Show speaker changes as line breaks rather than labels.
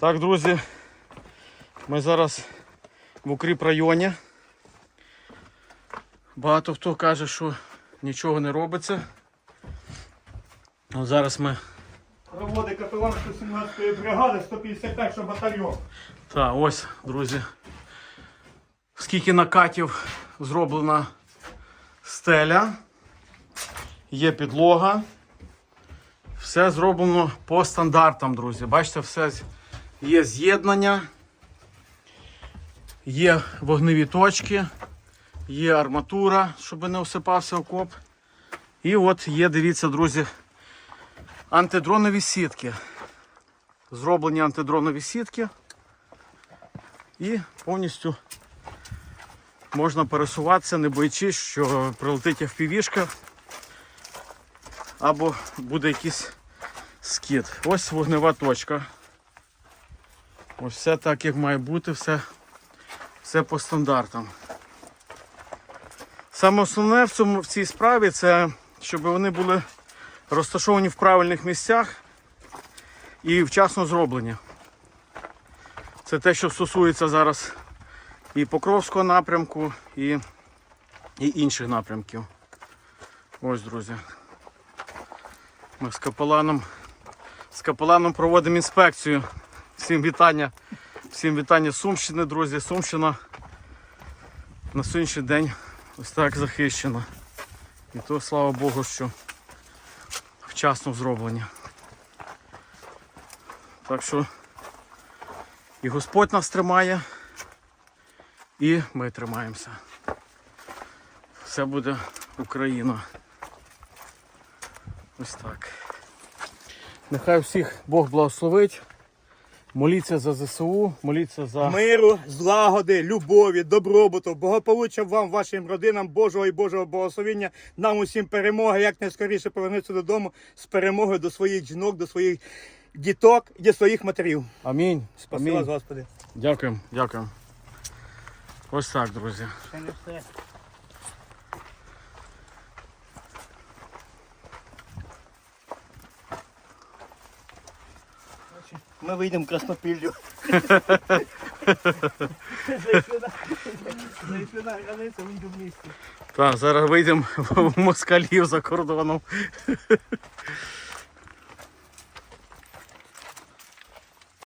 Так, друзі, ми зараз в укріп районі. Багато хто каже, що нічого не робиться. От зараз ми.
Проводить капелан 117-ї бригади 151 батальйон.
Так, ось, друзі. Скільки накатів зроблена стеля. Є підлога. Все зроблено по стандартам, друзі. Бачите, все є з'єднання, є вогневі точки, є арматура, щоб не осипався окоп. І от є, дивіться, друзі, антидронові сітки. Зроблені антидронові сітки. І повністю можна пересуватися, не боячись, що прилетить FPV-шка або буде якийсь скид. Ось вогнева точка. Ось все так, як має бути, все, все по стандартам. Саме основне в, цьому, в цій справі це, щоб вони були розташовані в правильних місцях і вчасно зроблені. Це те, що стосується зараз і Покровського напрямку, і, і інших напрямків. Ось, друзі. Ми з капеланом, з капеланом проводимо інспекцію. Всім вітання. Всім вітання Сумщини, друзі. Сумщина на сьогоднішній день ось так захищена. І то слава Богу, що вчасно зроблені. Так що і Господь нас тримає, і ми тримаємося. Все буде Україна. Ось так. Нехай всіх Бог благословить. Моліться за ЗСУ, моліться за.
Миру, злагоди, любові, добробуту, благополуччя вам, вашим родинам, Божого і Божого благословення, нам усім перемоги, як найскоріше повернутися додому з перемогою до своїх жінок, до своїх діток і до своїх матерів.
Амінь.
Спаси
Амінь.
вас, Господи.
Дякуємо, дякуємо. Ось так, друзі.
Це не все. Ми вийдемо в Краснопіллю. Зайшли на, зайшли на границю, вийдемо в місті.
Так, зараз вийдемо в москалів за кордоном.